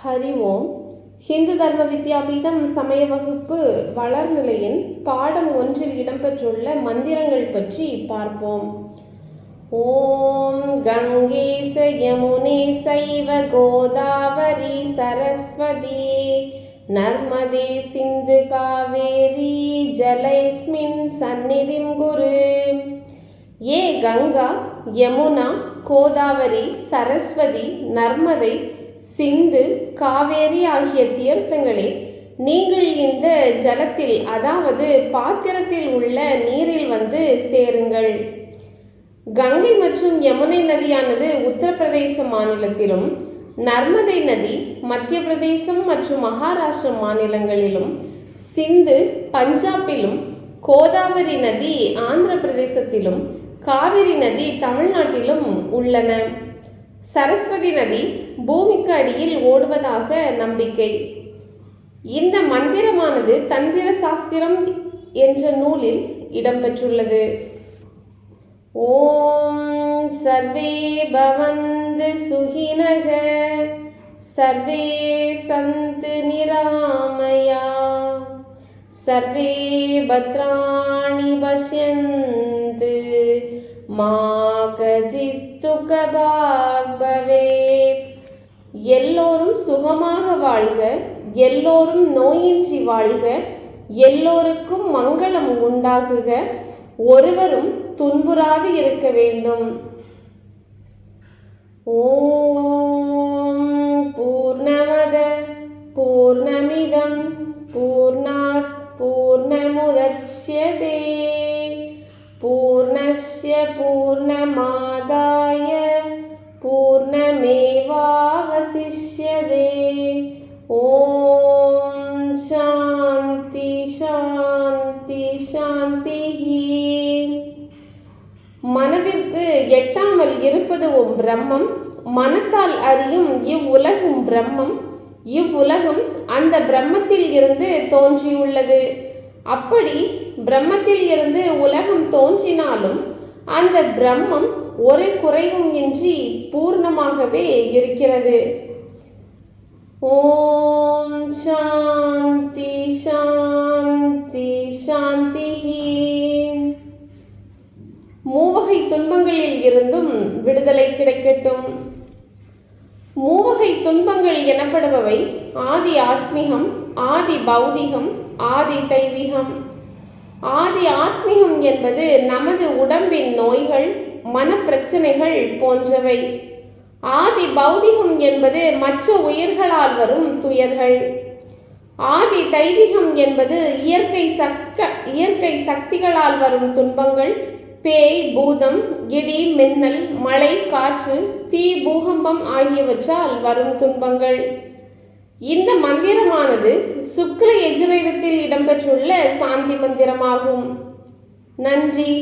ஹரி ஓம். ஹிந்து தர்ம வித்யாபீடம் சமய வகுப்பு வளர்நிலையின் பாடம் ஒன்றில் இடம்பெற்றுள்ள மந்திரங்கள் பற்றி பார்ப்போம். ஓம் கங்கே ச யமுனே சைவ கோதாவரி சரஸ்வதி. நர்மதே சிந்து காவேரி ஜலைஸ்மின் சந்நிதிம் குரு. ஏ கங்கா யமுனா கோதாவரி சரஸ்வதி நர்மதை சிந்து காவேரி ஆகிய தீர்த்தங்களே நீங்கள் இந்த ஜலத்தில் அதாவது பாத்திரத்தில் உள்ள நீரில் வந்து சேருங்கள். கங்கை மற்றும் யமுனை நதியானது உத்தரப்பிரதேச மாநிலத்திலும் நர்மதை நதி மத்திய பிரதேசம் மற்றும் மகாராஷ்டிர மாநிலங்களிலும் சிந்து பஞ்சாபிலும் கோதாவரி நதி ஆந்திர பிரதேசத்திலும் காவிரி நதி தமிழ்நாட்டிலும் உள்ளன. சரஸ்வதி நதி பூமிக்கு அடியில் ஓடுவதாக நம்பிக்கை. இந்த மந்திரமானது தந்திர சாஸ்திரம் என்ற நூலில் இடம்பெற்றுள்ளது. ஓம் சர்வே பவந்து சுகினக சர்வே சந்து நிராமயா சர்வே பத்ராணி பஷ்யந்து மா கஜித் பவேத் எல்லோரும் சுகமாக வாழ்க எல்லோரும் நோயின்றி வாழ்க எல்லோருக்கும் மங்களம் உண்டாகுக. ஒருவரும் துன்புறாது இருக்க வேண்டும். ஓம் எட்டாமல் இருப்பதுவும் பிரம்மம். மனத்தால் அறியும் இவ்வுலகும் பிரம்மம். இவ்வுலகம் அந்த பிரம்மத்தில் இருந்து தோன்றியுள்ளது. அப்படி பிரம்மத்தில் இருந்து உலகம் தோன்றினாலும் அந்த பிரம்மம் ஒரு குறைவும் இன்றி பூர்ணமாகவே இருக்கிறது. ஓம் சாந்தி சாந்தி சாந்தி. துன்பங்களில் இருந்தும் விடுதலை கிடைக்கட்டும். மூவகை துன்பங்கள் எனப்படுபவை. ஆதி ஆத்மிகம் ஆதி பௌதிகம் ஆதி தெய்வீகம். ஆதி ஆத்மீகம் என்பது நமது உடம்பின் நோய்கள் மனப்பிரச்சனைகள் போன்றவை. ஆதி பௌதிகம் என்பது மற்ற உயிர்களால் வரும் துயர்கள். ஆதி தெய்வீகம் என்பது இயற்கை சக்க இயற்கை சக்திகளால் வரும் துன்பங்கள் பேய் பூதம் இடி மின்னல் மழை காற்று தீ பூகம்பம் ஆகியவற்றால் வரும் துன்பங்கள். இந்த மந்திரமானது சுக்ல எஜுர்வேதத்தில் இடம்பெற்றுள்ள சாந்தி மந்திரமாகும். நன்றி.